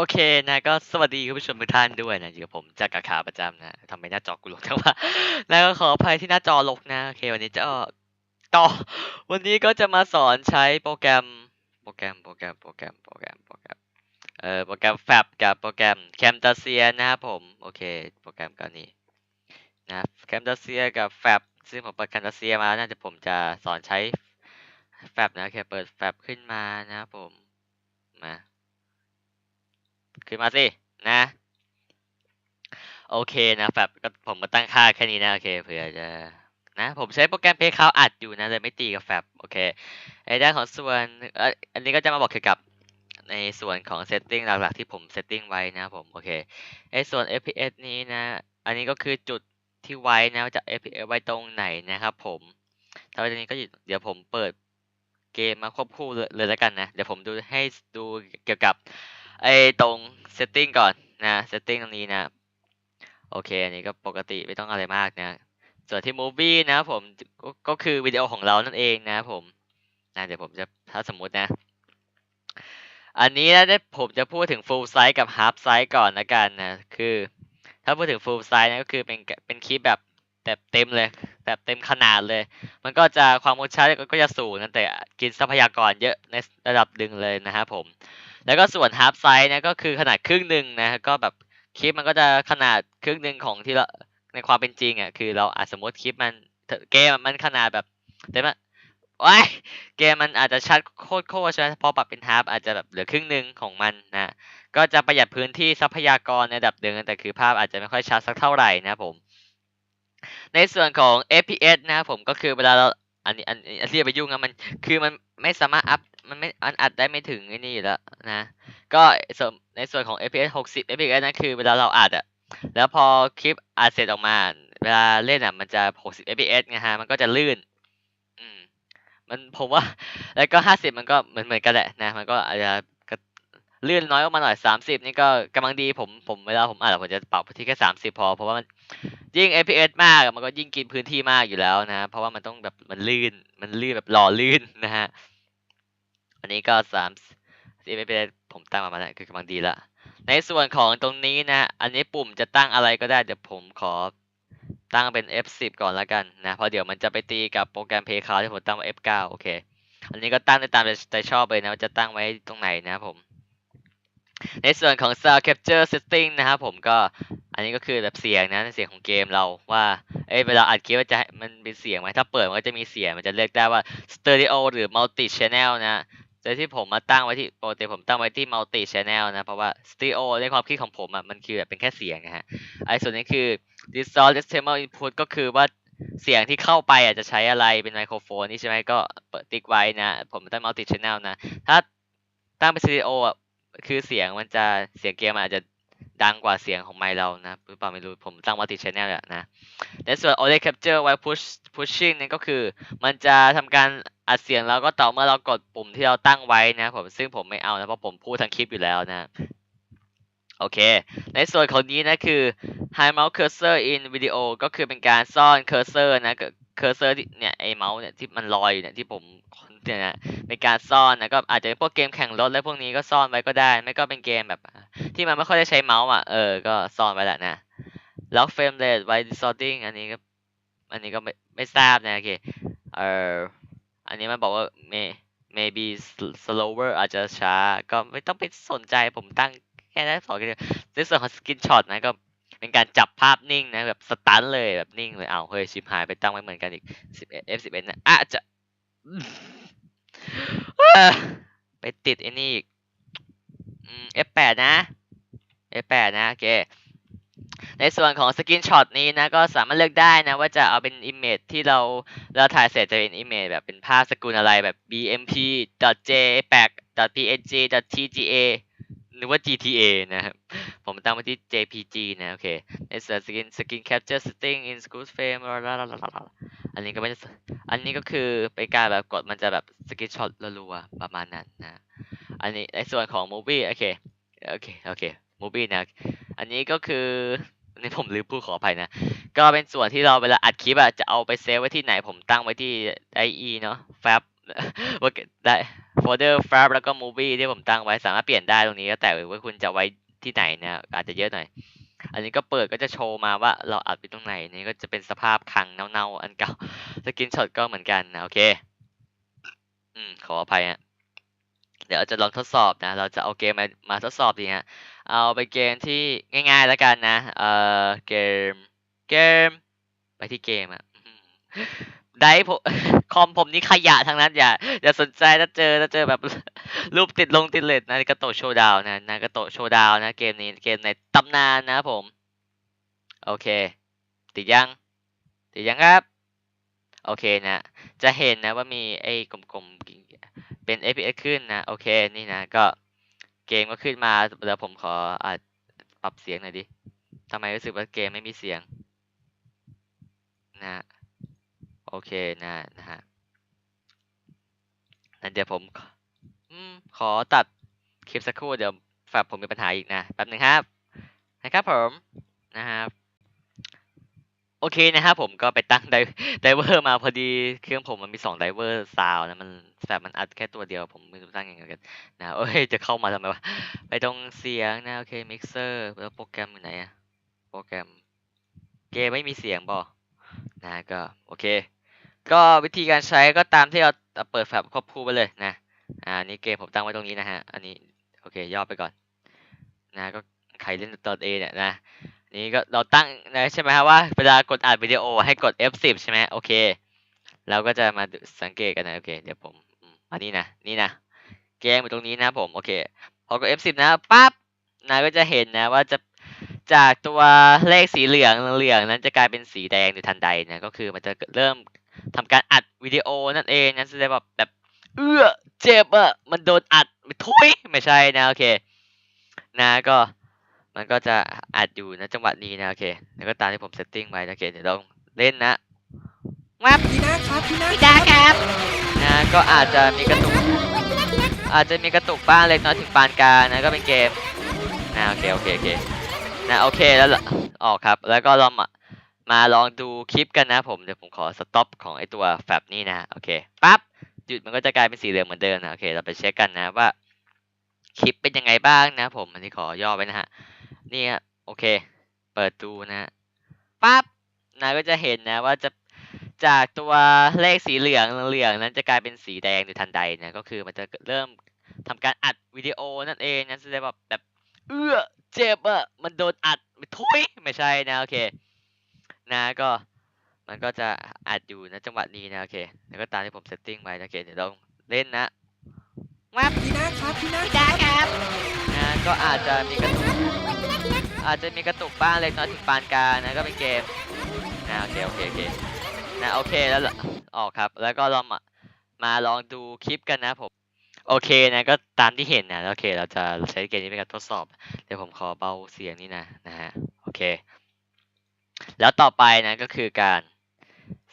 โอเคนะก็สวัสดีคุณผู้ชมทุกท่านด้วยนะอยู่กับผมจากกาขาประจำนะทำไมหน้าจอกูลกทั้งว่าแล้วก็ขออภัยที่หน้าจอลกนะโอเควันนี้จะต่อ วันนี้ก็จะมาสอนใช้โปรแกรมโปรแกรมโปรแกรมโปรแกรมโปรแกรมโปรแกรมเอ่อโปรแกรม Fab กับโปรแกรม Camtasia นะครับผมโอเคโปรแกรมก็นี้นะ Camtasia กับ Fab ซึ่งผมเปิด Camtasia มาน่าจะผมจะสอนใช้ Fab นะโอเคเปิด Fab ขึ้นมานะครับผมมา ขึ้นมาสินะ โอเคนะแบบก็ผมมาตั้งค่าแค่นี้นะ โอเคเผื่อจะนะผมใช้โปรแกรมเพย์คาวอัดอยู่นะเลยไม่ตีกับแฟบโอเคในด้านของส่วนอันนี้ก็จะมาบอกเกี่ยวกับในส่วนของเซตติ้งหลักๆที่ผมเซตติ้งไว้นะผมโอเคไอ้ส่วน FPS นี้นะ อันนี้ก็คือจุดที่ไว้นะว่าจะ FPS ไว้ตรงไหนนะครับผมถ้าวันนี้ก็เดี๋ยวผมเปิดเกมมาควบคู่เลยแล้วกันนะ เดี๋ยวผมดูให้ดูเกี่ยวกับ ไอตรง setting ก่อนนะ setting ตรงนี้นะ โอเค อันนี้ก็ปกติไม่ต้องอะไรมากนะ ส่วนที่ movie นะผมก็ก็คือวิดีโอของเรานั่นเองนะผมนะเดี๋ยวผมจะถ้าสมมุตินะ อันนี้นะได้ผมจะพูดถึง full size กับ half size ก่อนละกันนะ คือ ถ้าพูดถึง full size นะก็คือเป็นเป็นคลิปแบบแบบเต็มเลยแบบเต็มขนาดเลย มันก็จะความคมชัดก็จะสูงนะแต่กินทรัพยากรเยอะในระดับดึงเลยนะครับผม แล้วก็ส่วน half size นะก็คือขนาดครึ่งหนึ่งนะก็แบบคลิปมันก็จะขนาดครึ่งหนึ่งของที่เราในความเป็นจริงอะคือเราอาจสมมติคลิปมันเกมมันขนาดแบบเต็มอะว้ายเกมมันอาจจะชัดโคตรโคตรใช่ไหมพอปรับเป็นฮาร์ปอาจจะแบบเหลือครึ่งหนึ่งของมันนะก็จะประหยัดพื้นที่ทรัพยากรในระดับหนึ่งแต่คือภาพอาจจะไม่ค่อยชัดสักเท่าไหร่นะผม ในส่วนของ FPS นะผมก็คือเวลาเราอันนี้อันอันที่ไปยุ่งอะมันคือมันไม่สามารถอัพ มันไม่อันอัดได้ไม่ถึงไอ้นี่อยู่แล้วนะ ก็ส่วนในส่วนของ FPS 60 FPS นั่นคือเวลาเราอัดอะแล้วพอคลิปอัดเสร็จออกมา เวลาเล่นอะมันจะ 60 FPS ไงฮะ มันก็จะลื่น อืม มันผมว่า แล้วก็ 50 มันก็เหมือนเหมือนกันแหละนะ มันก็อาจจะลื่นน้อยออกมาหน่อย 30 นี่ก็กำลังดีผมผมเวลาผมอัดผมจะปรับที่แค่ 30 พอ เพราะว่ามันยิ่ง FPS มากมันก็ยิ่งกินพื้นที่มากอยู่แล้วนะ เพราะว่ามันต้องแบบมันลื่นมันลื่นแบบหล่อลื่นนะฮะ อันนี้ก็สามสิบไม่เป็นผมตั้งมาแล้วคือกำลังดีละ ในส่วนของตรงนี้นะ อันนี้ปุ่มจะตั้งอะไรก็ได้เดี๋ยวผมขอตั้งเป็น F10 ก่อนแล้วกันนะ เพราะเดี๋ยวมันจะไปตีกับโปรแกรม Play Card ที่ผมตั้งไว้ F9 โอเค อันนี้ก็ตั้งได้ตามใจชอบเลยนะว่าจะตั้งไว้ตรงไหนนะผม ในส่วนของ Sound Capture Setting นะครับผมก็อันนี้ก็คือแบบเสียงนะเสียงของเกมเราว่า เอ้ยเวลาอัดคลิปว่าจะมันเป็นเสียงไหมถ้าเปิดมันก็จะมีเสียงมันจะเลือกได้ว่า Stereo หรือ Multi Channel นะ โดยที่ผมมาตั้งไว้ที่ปกติผมตั้งไว้ที่ Multi Channel นะ เพราะว่า Stereo ในความคิดของผมอะมันคือแบบเป็นแค่เสียงนะฮะไอ้ส่วนนี้คือ distort Decimal Input ก็คือว่าเสียงที่เข้าไปอาจจะใช้อะไรเป็นไมโครโฟนนี่ใช่ไหมก็เปิดติ๊กไว้นะ ผมตั้ง Multi Channel นะ ถ้าตั้งเป็น Stereo อะคือเสียงมันจะเสียงเกมอาจจะดังกว่าเสียงของไมค์เรานะหรือเปล่าไม่รู้ผมตั้ง multi channel แหละนะในส่วน audio capture ไว้ push pushing นั่นก็คือ มันจะทำการ อัดเสียงแล้วก็ต่อเมื่อเรากดปุ่มที่เราตั้งไว้นะผมซึ่งผมไม่เอานะเพราะผมพูดทั้งคลิปอยู่แล้วนะโอเค ในส่วนของนี้นะคือ high mouse cursor in video ก็คือเป็นการซ่อน cursor นะ cursor เนี่ยไอเมาส์เนี่ยที่มันลอยอยู่เนี่ยที่ผมเนี่ยนะเป็นการซ่อนนะก็อาจจะเป็นพวกเกมแข่งรถและพวกนี้ก็ซ่อนไว้ก็ได้ ไม่ก็เป็นเกมแบบ ที่มันไม่ค่อยได้ใช้เมาส์อะเออก็ซ่อนไว้แหละนะ lock frame rate while distorting อันนี้ก็อันนี้ก็ไม่ไม่ทราบนะโอเคเออ อันนี้มันบอกว่า may maybe slower อาจจะช้า ก็ไม่ต้องไปสนใจผมตั้งแค่นั้นสองกันในส่วนของสกินช็อตนะก็เป็นการจับภาพนิ่งนะแบบสตันเลยแบบนิ่งเลยอ้าวเฮ้ยชิปหายไปตั้งไว้เหมือนกันอีก11 F11 นะอะจะไปติดไอ้นี่อีก F8 นะ F8 นะโอเค ในส่วนของสกินช็อตนี้นะก็สามารถเลือกได้นะว่าจะเอาเป็นอิมเมจที่เราเราถ่ายเสร็จจะเป็นอิมเมจแบบเป็นภาพสกุลอะไรแบบ bmp jpeg png tga หรือว่า GTA นะครับ ผมตั้งไว้ที่ JPG นะโอเคในส่วนสกินสกิน capture setting in school frame อันนี้ก็ไม่อันนี้ก็คือเป็นการแบบกดมันจะแบบสกินช็อตรัวๆประมาณนั้นนะ อันนี้ในส่วนของ movie โอเค โอเค โอเค movie นะอันนี้ก็คืออันนี้ผมลืมพูดขออภัยนะ ก็เป็นส่วนที่เราเวลาอัดคลิปอะจะเอาไปเซฟไว้ที่ไหนผมตั้งไว้ที่ไอเนาะแฟบว่าได้โฟลเดอร์แฟบแล้วก็มูวี่ที่ผมตั้งไว้สามารถเปลี่ยนได้ตรงนี้ก็แต่ว่าคุณจะไว้ที่ไหนนะอาจจะเยอะหน่อย อันนี้ก็เปิดก็จะโชว์มาว่าเราอัดไปตรงไหนนี่ก็จะเป็นสภาพคังเน่าๆอันเก่าสกินช็อตก็เหมือนกันนะโอเค อืมขออภัยฮะเดี๋ยวจะลองทดสอบนะ เราจะเอาเกมมามาทดสอบดีฮะ เอาไปเกมที่ง่ายๆแล้วกันนะ เอ่อ เกม เกม ไปที่เกมอะได้ผมคอมผมนี่ขยะทั้งนั้นอย่าอย่าสนใจถ้าเจอถ้าเจอแบบรูปติดลงติดเลทนะกระโตโชว์ดาวนะนะกระโตโชว์ดาวนะเกมนี้เกมในตำนานนะผม โอเค ติดยัง ติดยังครับ โอเคนะ จะเห็นนะว่ามีไอ้กลมๆเป็น FPS ขึ้นนะ โอเคนี่นะก็ เกมก็ขึ้นมาเดี๋ยวผมขออปรับเสียงหน่อยดิทำไมรู้สึกว่าเกมไม่มีเสียง นะโอเคนะนะฮะนั่นเดี๋ยวผมขออืมขอตัดคลิปสักครู่เดี๋ยวแฟบผมมีปัญหาอีกนะแป๊บหนึ่งครับ นะครับผมนะครับ โอเคนะครับผมก็ไปตั้งไดไดเวอร์มาพอดีเครื่องผมมันมีสองไดเวอร์ซาวนะมันแบบมันอัดแค่ตัวเดียวผมไม่รู้ตั้งยังไงกันนะโอ้ยจะเข้ามาทำไมวะไปตรงเสียงนะโอเคมิกเซอร์แล้วโปรแกรมอยู่ไหนอะโปรแกรมเกมไม่มีเสียงบอนะก็โอเค ก็วิธีการใช้ก็ตามที่เราเปิดแฟลชควบคู่ไปเลยนะอ่านี่เกมผมตั้งไว้ตรงนี้นะฮะอันนี้โอเคย่อไปก่อน นะก็ใครเล่นตอนเอเนี่ยนะ นี่ก็เราตั้งนะใช่ไหมครับว่าเวลากดอัดวิดีโอให้กด F10 ใช่ไหมโอเคเราก็จะมาสังเกตกันนะโอเคเดี๋ยวผมอันนี้นะนี่นะเกมอยู่ตรงนี้นะผมโอเคพอกด F10 นะปั๊บนายก็จะเห็นนะว่าจะจากตัวเลขสีเหลืองเหลืองนั้นจะกลายเป็นสีแดงในทันใดนะก็คือมันจะเริ่มทำการอัดวิดีโอนั่นเองนะแสดงแบบแบบเอื้อเจ็บอะมันโดนอัดทุยไม่ใช่นะโอเค นะก็ มันก็จะอัดอยู่นะจังหวะนี้นะโอเค แล้วก็ตามที่ผมเซตติ้งไว้นะโอเคเดี๋ยวลองเล่นนะวับพี่นะครับพี่นะพี่ดาครับนะก็อาจจะมีกระตุก อาจจะมีกระตุกบ้างเล็กน้อยถึงปานกลางนะก็เป็นเกมนะโอเคโอเคโอเคนะโอเคแล้วล่ะออกครับ แล้วก็ลองมามาลองดูคลิปกันนะผมเดี๋ยวผมขอสต็อปของไอตัวแฟบนี่นะโอเคปั๊บหยุดมันก็จะกลายเป็นสีเหลืองเหมือนเดิมนะโอเคเราไปเช็คกันนะว่าคลิปเป็นยังไงบ้างนะผมอันนี้ขอย่อไว้นะฮะ นี่ฮะโอเค เปิดดูนะฮะปั๊บนายก็จะเห็นนะว่าจะจากตัวเลขสีเหลืองเหลืองนั้นจะกลายเป็นสีแดงในทันใดนะก็คือมันจะเริ่มทำการอัดวิดีโอนั่นเองนะแสดงแบบแบบเอื้อเจ็บอะมันโดนอัดทุยไม่ใช่นะโอเค นะก็มันก็จะอัดอยู่นะจังหวะนี้นะโอเคแล้วก็ตามที่ผมเซตติ้งไว้นะโอเคเดี๋ยวลองเล่นนะวับพี่นะครับพี่นะพี่ดาครับนะก็อาจจะมีกระตุก อาจจะมีกระตุกบ้างเล็กน้อยถึงปานกลางนะก็เป็นเกมนะโอเคโอเคโอเคนะโอเคแล้วออกครับ แล้วก็ลองมามาลองดูคลิปกันนะผมโอเคนะก็ตามที่เห็นนะโอเค เราจะใช้เกมนี้เป็นการทดสอบ เดี๋ยวผมขอเบาเสียงนี่นะนะฮะโอเค แล้วต่อไปนะก็คือการ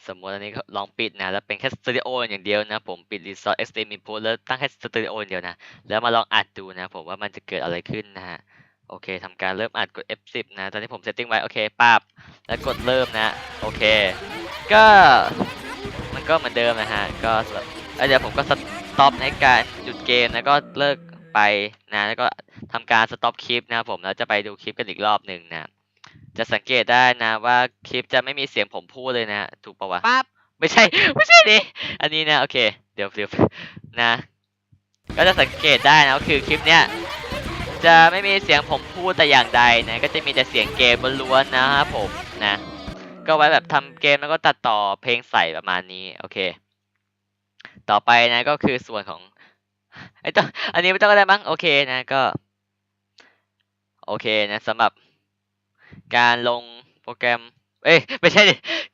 สมมติอันนี้ลองปิดนะแล้วเป็นแค่สตูดิโออย่างเดียวนะผมปิด Resource Extreme Input แล้วตั้งแค่สตูดิโออย่างเดียวนะแล้วมาลองอัดดูนะผมว่ามันจะเกิดอะไรขึ้นนะฮะ โอเคทำการเริ่มอัดกด F10 นะ ตอนนี้ผมเซตติ้งไว้โอเคปั๊บแล้วกดเริ่มนะ โอเค ก็มันก็เหมือนเดิมนะฮะ ก็สำหรับเอ้ยเดี๋ยวผมก็สต็อปในการหยุดเกมแล้วก็เลิกไปนะ แล้วก็ทำการสต็อปคลิปนะครับผมแล้วจะไปดูคลิปกันอีกรอบหนึ่งนะ จะสังเกตได้นะว่าคลิปจะไม่มีเสียงผมพูดเลยนะถูกปะวะปั๊บไม่ใช่ไม่ใช่ดิอันนี้นะโอเค เดี๋ยวเดี๋ยวนะ ก็จะสังเกตได้นะก็คือคลิปเนี้ย จะไม่มีเสียงผมพูดแต่อย่างใดนะก็จะมีแต่เสียงเกมล้วนๆนะครับผมนะ ก็ไว้แบบทำเกมแล้วก็ตัดต่อเพลงใส่ประมาณนี้โอเค ต่อไปนะก็คือส่วนของไอ้ต้องอันนี้ไม่ต้องก็ได้มั้งโอเคนะก็ โอเคนะสำหรับการลงโปรแกรม เอ้ยไม่ใช่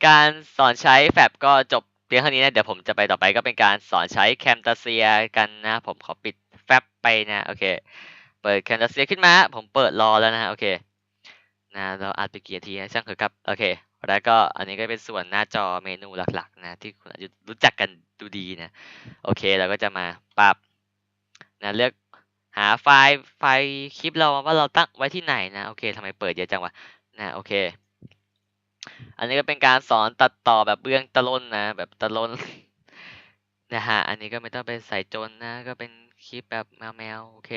การสอนใช้แฟบก็จบเพียงเท่านี้นะเดี๋ยวผมจะไปต่อไปก็เป็นการสอนใช้แคมตาเซียกันนะผมขอปิดแฟบไปนะโอเค เปิดแคมตาเซียขึ้นมา ผมเปิดรอแล้วนะโอเค นะเราอัดไปกี่นาทีช่างเถอะครับ โอเค แล้วก็อันนี้ก็เป็นส่วนหน้าจอเมนูหลักๆ นะ ที่คุณอาจจะรู้จักกันดูดีนะ โอเค เราก็จะมาปรับ นะเลือกหาไฟล์ไฟล์คลิปเราว่าเราตั้งไว้ที่ไหนนะ โอเคทำไมเปิดเยอะจังวะ นะ โอเคอันนี้ก็เป็นการสอนตัดต่อแบบเบื้องตะลนนะ แบบตะลนนะฮะ อันนี้ก็ไม่ต้องไปใส่จนนะ ก็เป็นคลิปแบบแมวๆโอเค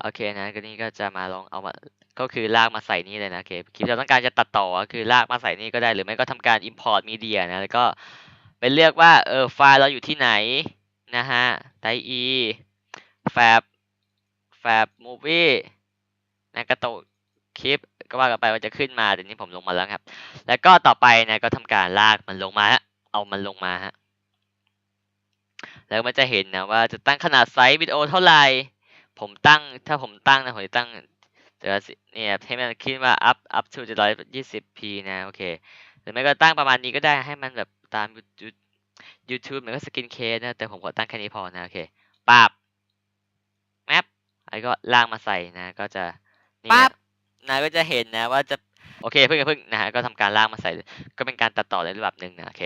โอเคนะก็นี่ก็จะมาลองเอามาก็คือลากมาใส่นี่เลยนะโอเคคลิปเราต้องการจะตัดต่อก็คือลากมาใส่นี่ก็ได้หรือไม่ก็ทำการ import media นะแล้วก็ไปเลือกว่าเออไฟล์เราอยู่ที่ไหนนะฮะไดอี fab fab movie นะกระตุกคลิปก็ว่ากันไปว่าจะขึ้นมาแต่นี้ผมลงมาแล้วครับ แล้วก็ต่อไปนะก็ทำการลากมันลงมาฮะเอามันลงมาฮะแล้วมันจะเห็นนะว่าจะตั้งขนาดไซส์วิดีโอเท่าไหร่ ผมตั้งถ้าผมตั้งนะผมจะตั้งจะเนี่ยให้มันขึ้นว่า up up to จะร้อยยี่สิบ p นะโอเคหรือไม่ก็ตั้งประมาณนี้ก็ได้ให้มันแบบตาม YouTube YouTube เหมือนก็สกินเคสนะแต่ผมขอตั้งแค่นี้พอนะโอเคปาบแมปแล้วก็ลากมาใส่นะ ก็จะนี่ปั๊นะบนะก็จะเห็นนะว่าจะโอเคเพิ่งเพิ่งนะฮะก็ทำการลากมาใส่ ก็เป็นการตัดต่อในรูปแบบหนึ่งนะโอเค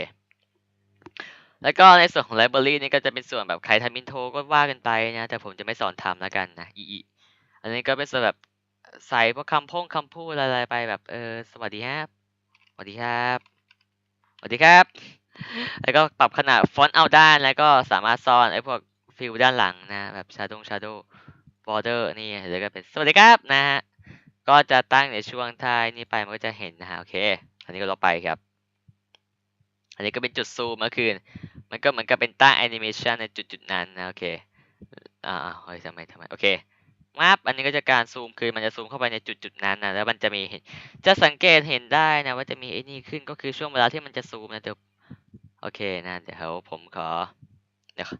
แล้วก็ในส่วนของ library นี่ก็จะเป็นส่วนแบบใครทำอินโทรก็ว่ากันไปนะ แต่ผมจะไม่สอนทำแล้วกันนะอีอีอันนี้ก็เป็นส่วนแบบใส่พวกคำพงคำพูดอะไรไปแบบเออสวัสดีครับสวัสดีครับสวัสดีครับ แล้วก็ปรับขนาดฟอนต์เอาด้านแล้วก็สามารถซ่อนไอ้พวกฟิลด้านหลังนะแบบ shadow shadow border นี่หรือก็เป็นสวัสดีครับนะฮะก็จะตั้งในช่วงท้ายนี้ไปมันก็จะเห็นนะฮะโอเค อันนี้ก็ลบไปครับ อันนี้ก็เป็นจุดซูมก็คือ มันก็เหมือนกับเป็นตั้งแอนิเมชันในจุดจุดๆนั้นนะโอเคอ่าเฮ้ยทำไมทำไมโอเคมาบอันนี้ก็จะการซูมคือมันจะซูมเข้าไปในจุดจุดๆนั้นนะแล้วมันจะมีเห็นจะสังเกตเห็นได้นะว่าจะมีไอ้นี่ขึ้นก็คือช่วงเวลาที่มันจะซูมนะเดี๋ยวโอเคนะเดี๋ยวผมขอเดี๋ยว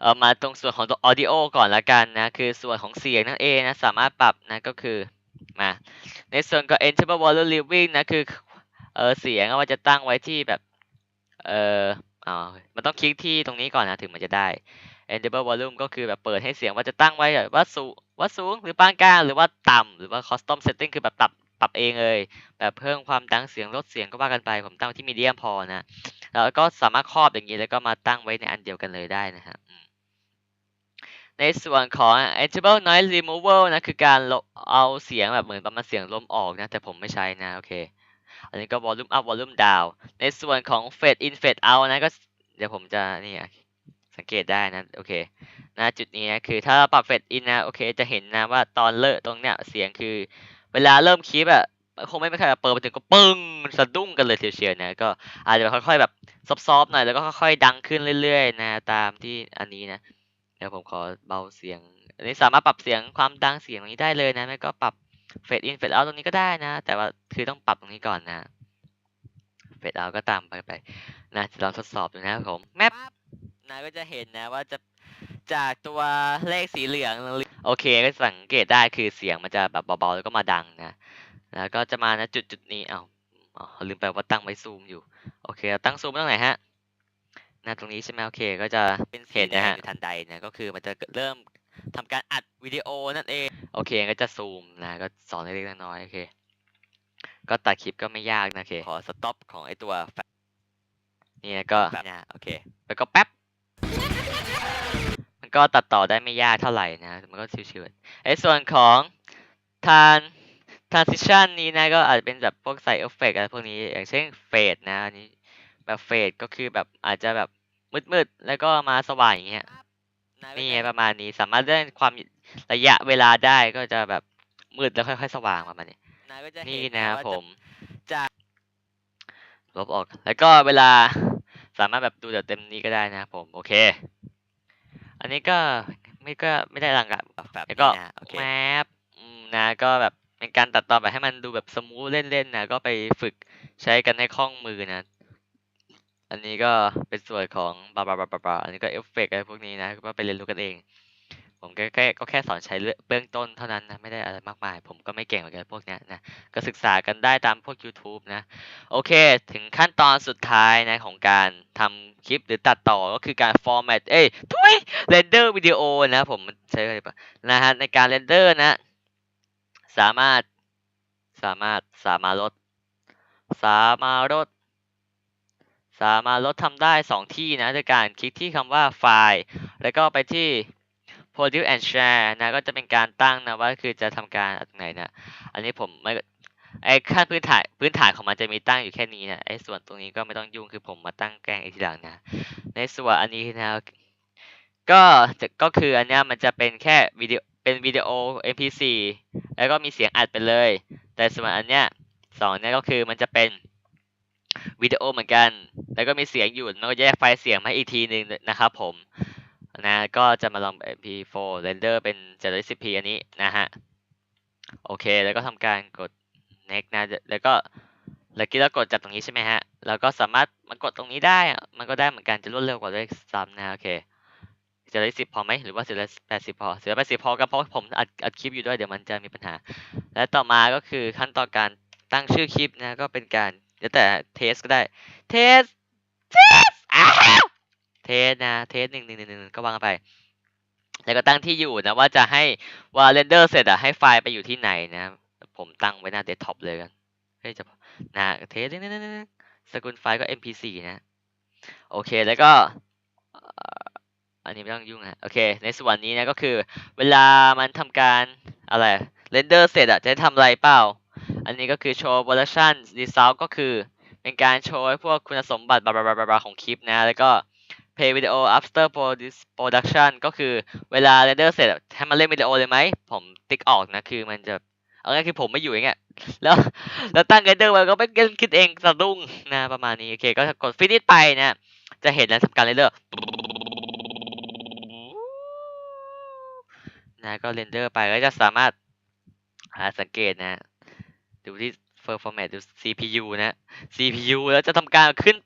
เออมาตรงส่วนของตัว audio ก่อนละกันนะ คือส่วนของเสียงนั่นเองนะ สามารถปรับนะ ก็คือมา ในส่วนก็ enter volume living นะ คือเออเสียงว่าจะตั้งไว้ที่แบบเออ อ๋อ มันต้องคลิกที่ตรงนี้ก่อนนะถึงมันจะได้ enable volume ก็คือแบบเปิดให้เสียงว่าจะตั้งไว้แบบว่าสูงว่าสูงหรือปานกลางหรือว่าต่ำหรือว่า custom setting คือแบบปรับปรับเองเลย แบบเพิ่มความดังเสียงลดเสียงก็ว่ากันไปผมตั้งที่ medium พอนะแล้วก็สามารถครอบอย่างนี้แล้วก็มาตั้งไว้ในอันเดียวกันเลยได้นะฮะในส่วนของ enable noise removal นะ คือการเอาเสียงแบบเหมือนประมาณเสียงลมออกนะ แต่ผมไม่ใช้นะ โอเค อันนี้ก็ volume up volume down ในส่วนของ fade in fade out นะก็เดี๋ยวผมจะนี่สังเกตได้นะโอเคนะจุดนี้นะคือถ้าเราปรับ fade in นะโอเคจะเห็นนะว่าตอนเลิกตรงเนี้ยเสียงคือ เวลาเริ่มคลิปอะคงไม่มีใครเปิดมาถึงก็ปึ้งสะดุ้งกันเลยเชียวๆนะก็อาจจะค่อยๆแบบซอฟๆหน่อยแล้วก็ค่อยๆดังขึ้นเรื่อยๆนะตามที่อันนี้นะเดี๋ยวผมขอเบาเสียง อันนี้สามารถปรับเสียงความดังเสียงตรงนี้ได้เลยนะไม่ก็ปรับ fade in fade out ตรงนี้ก็ได้นะ แต่ว่าคือต้องปรับตรงนี้ก่อนนะ fade out ก็ตามไปไปนะจะลองทดสอบดูนะครับผมแมปนะก็จะเห็นนะว่าจะจากตัวเลขสีเหลือง โอเคก็สังเกตได้คือเสียงมันจะแบบเบาๆแล้วก็มาดังนะ แล้วก็จะมาณจุดจุดนี้เอ้าอ๋อลืมไปว่าตั้งไว้ซูมอยู่ โอเค ตั้งซูมไว้ตรงไหนฮะน้าตรงนี้ใช่ไหมโอเค ก็จะเป็นเห็นนะฮะทันใดนะก็คือมันจะเริ่ม ทำการอัดวิดีโอนั่นเอง โอเคก็จะซูมนะ ก็สอนเล็กๆน้อยๆโอเค ก็ตัดคลิปก็ไม่ยากนะโอเค ขอสต็อปของไอตัวแฟลชนี่นะก็นะโอเค แล้วก็แป๊บ มันก็ตัดต่อได้ไม่ยากเท่าไหร่นะ มันก็ชิวๆไอ้ส่วนของทาน transition นี้นะก็อาจจะเป็นแบบพวกใส่เอฟเฟกต์อะไรพวกนี้ อย่างเช่นเฟดนะอันนี้แบบเฟดก็คือแบบอาจจะแบบมืดๆ แล้วก็มาสว่างอย่างเงี้ย นี่ไงประมาณนี้สามารถเลื่อนความระยะเวลาได้ก็จะแบบมืดแล้วค่อยๆสว่างประมาณนี้นี่นะครับผมจะลบออก แล้วก็เวลาสามารถแบบดูแบบเต็มนี้ก็ได้นะครับผมโอเค อันนี้ก็ไม่ก็ไม่ได้รังกับแบบแล้วก็แมปอืมนะก็แบบเป็นการตัดต่อแบบให้มันดูแบบสมูทเล่นๆนะก็ไปฝึกใช้กันให้คล่องมือนะ อันนี้ก็เป็นส่วนของบาบาบาบาบาอันนี้ก็เอฟเฟกต์อะไรพวกนี้นะก็ไปเรียนรู้กันเอง ผมก็แค่ก็แค่สอนใช้เบื้องต้นเท่านั้นนะไม่ได้อะไรมากมาย ผมก็ไม่เก่งเหมือนกันพวกนี้นะก็ศึกษากันได้ตามพวก YouTube นะ โอเค ถึงขั้นตอนสุดท้ายนะของการทำคลิปหรือตัดต่อก็คือการ format เอ้ยทุยเรนเดอร์วิดีโอนะผมใช้อะไรปะนะฮะในการเรนเดอร์นะ สามารถสามารถสามารถลดสามารถลด สามารถลดทำได้สองที่นะด้วยการคลิกที่คำว่าไฟล์ แล้วก็ไปที่ produce and share นะ ก็จะเป็นการตั้งนะว่าคือจะทำการตรงไหนนะ อันนี้ผมไม่ไอ้ขั้นพื้นฐานพื้นฐานของมันจะมีตั้งอยู่แค่นี้นะไอ้ส่วนตรงนี้ก็ไม่ต้องยุ่งคือผมมาตั้งแกลงอีกทีหลังนะ ในส่วนอันนี้นะก็ก็คืออันเนี้ยมันจะเป็นแค่วิดีโอเป็นวิดีโอ MP4 แล้วก็มีเสียงอัดไปเลย แต่ส่วนอันเนี้ยสองเนี้ยก็คือมันจะเป็น วิดีโอเหมือนกัน แล้วก็มีเสียงอยู่มันก็แยกไฟล์เสียงมาอีกทีหนึ่งนะครับผมนะก็จะมาลอง MP4 render เป็น 720p อันนี้นะฮะโอเค แล้วก็ทำการกด next นะแล้วก็เมื่อกี้เรากดจากตรงนี้ใช่ไหมฮะแล้วก็สามารถมากดตรงนี้ได้ มันก็ได้เหมือนกันจะรวดเร็วกว่าด้วยซ้ำนะโอเคจะได้สิบพอไหมหรือว่าจะได้แปดสิบพอเสือแปดสิบพอกันเพราะผมอัดอัดคลิปอยู่ด้วยเดี๋ยวมันจะมีปัญหา และต่อมาก็คือขั้นตอนการตั้งชื่อคลิปนะก็เป็นการ แล้วแต่เทสก็ได้เทสเทสเทสนะเทสหนึ่งหนึ่งหนึ่งก็วางไป แล้วก็ตั้งที่อยู่นะว่าจะให้ว่าเรนเดอร์เสร็จอะให้ไฟล์ไปอยู่ที่ไหนนะ ผมตั้งไว้หน้าเดสก์ท็อปเลยกันเฮ้ยจะนะเทสนี่สกุลไฟล์ก็ mp4 นะ โอเคแล้วก็อันนี้ไม่ต้องยุ่งนะโอเค ในส่วนนี้นะก็คือ เวลามันทำการอะไรเรนเดอร์เสร็จอะจะทำอะไรเปล่า อันนี้ก็คือโชว์ production result ก็คือ เป็นการโชว์พวกคุณสมบัติบลาบลาของคลิปนะ แล้วก็ play video after production ก็คือเวลาเรนเดอร์เสร็จให้มันเล่นวิดีโอเลยไหม ผมติ๊กออกนะคือมันจะเอาง่ายคือผมไม่อยู่อย่างเงี้ยแล้วแล้วตั้งเรนเดอร์ไว้ก็ไม่เกินคิดเองสะดุ้งนะประมาณนี้โอเคก็กด finish ไปนะจะเห็นแล้วทำการเรนเดอร์นะก็เรนเดอร์ไปก็จะสามารถหาสังเกตนะ ดูที่ performance ดู CPU นะ CPU แล้วจะทำการขึ้น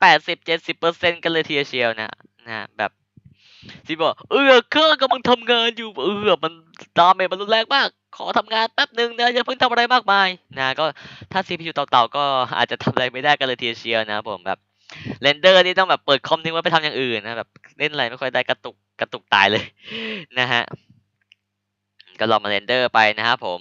80-70%กันเลยทีเดียวนะนะแบบที่บอกเออเครื่องกำลังทำงานอยู่เออมันดาเมจมันรุนแรงมาก ขอทำงานแป๊บหนึ่งนะอย่าเพิ่งทำอะไรมากมายนะก็ถ้า CPU เต่าๆก็อาจจะทำอะไรไม่ได้กันเลยทีเดียวนะผมแบบเรนเดอร์นี่ต้องแบบเปิดคอมทิ้งไว้ไปทำอย่างอื่นนะแบบเล่นอะไรไม่ค่อยได้กระตุกกระตุกตายเลยนะฮะก็ลองมาเรนเดอร์ไปนะครับผม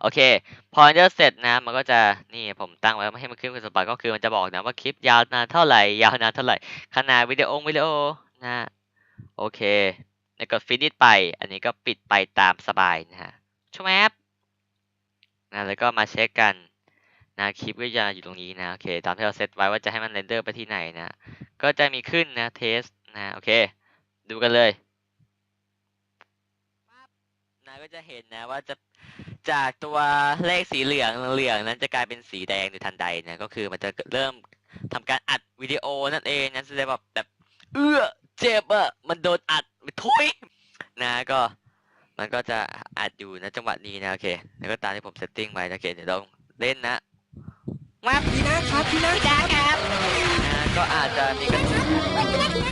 โอเค พอเรนเดอร์เสร็จนะ มันก็จะ นี่ผมตั้งไว้ไม่ให้มันขึ้นคุณสมบัติก็คือมันจะบอกนะว่าคลิปยาวนานเท่าไหร่ ยาวนานเท่าไหร่ ขนาดวิดีโอวิดีโอนะ โอเค แล้วกด finish ไป อันนี้ก็ปิดไปตามสบายนะฮะชวบนะแล้วก็มาเช็คกันนะคลิปก็จะอยู่ตรงนี้นะ โอเค ตามที่เราเซตไว้ว่าจะให้มันเรนเดอร์ไปที่ไหนนะ ก็จะมีขึ้นนะเทสนะ โอเค ดูกันเลย ก็จะเห็นนะว่าจะจากตัวเลขสีเหลืองเหลืองนั้นจะกลายเป็นสีแดงในทันใดนะก็คือมันจะเริ่มทำการอัดวิดีโอนั่นเองนะแสดงแบบแบบ เอื้อเจ็บอะมันโดนอัดทุยนะก็มันก็จะอัดอยู่นะจังหวะนี้นะโอเคแล้วก็ตามที่ผมเซตติ้งไว้นะโอเคเดี๋ยวลองเล่นนะวับพี่นะครับพี่นะครับนะก็อาจจะมีกระตุ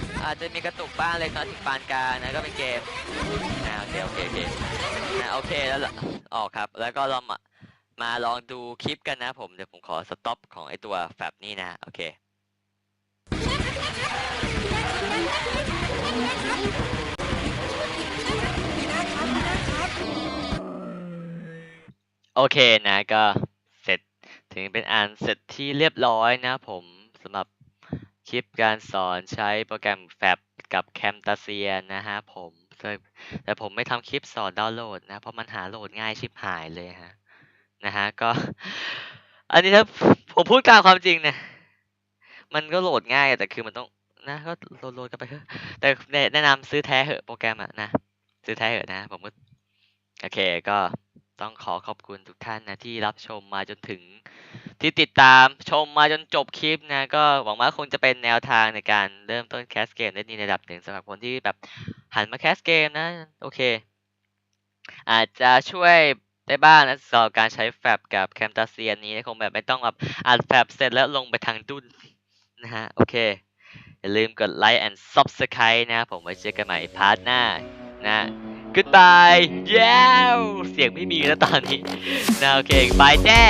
ก อาจจะมีกระตุกบ้างเล็กน้อยถึงปานกลางนะก็เป็นเกมนะโอเคโอเคโอเคนะโอเคแล้วออกครับ แล้วก็ลองมามาลองดูคลิปกันนะผมเดี๋ยวผมขอสต็อปของไอตัวแฟบนี่นะโอเคโอเคนะก็เสร็จถึงเป็นอันเสร็จที่เรียบร้อยนะผมสำหรับ คลิปการสอนใช้โปรแกรมแฟบกับ Camtasia นะฮะผมแต่แต่ผมไม่ทำคลิปสอนดาวน์โหลดนะ เพราะมันหาโหลดง่ายชิบหายเลยฮะนะฮะก็ อันนี้ถ้าผมพูดกลางความจริงเนี่ยมันก็โหลดง่ายแต่คือมันต้องนะก็โหลดโหลดกันไปเถอะแต่แนะนำซื้อแท้เหอะโปรแกรมอะนะ ซื้อแท้เหอะนะ ผมก็โอเคก็ ต้องขอขอบคุณทุกท่านนะที่รับชมมาจนถึงที่ติดตามชมมาจนจบคลิปนะ ก็หวังว่าคงจะเป็นแนวทางในการเริ่มต้นแคสเกมได้ดีในระดับหนึ่งสำหรับคนที่แบบหันมาแคสเกมนะ โอเค อาจจะช่วยได้บ้างนะสำหรับการใช้แฟบกับแคมตาเซียนนี้คงแบบไม่ต้องแบบอัดแฟบเสร็จแล้วลงไปทางดุนนะฮะ โอเค อย่าลืมกดไลค์ and subscribe นะผมไว้เจอกันใหม่พาร์ทหน้านะ goodbye เย้เสียงไม่มีแล้วตอนนี้นะโอเคบายแจ้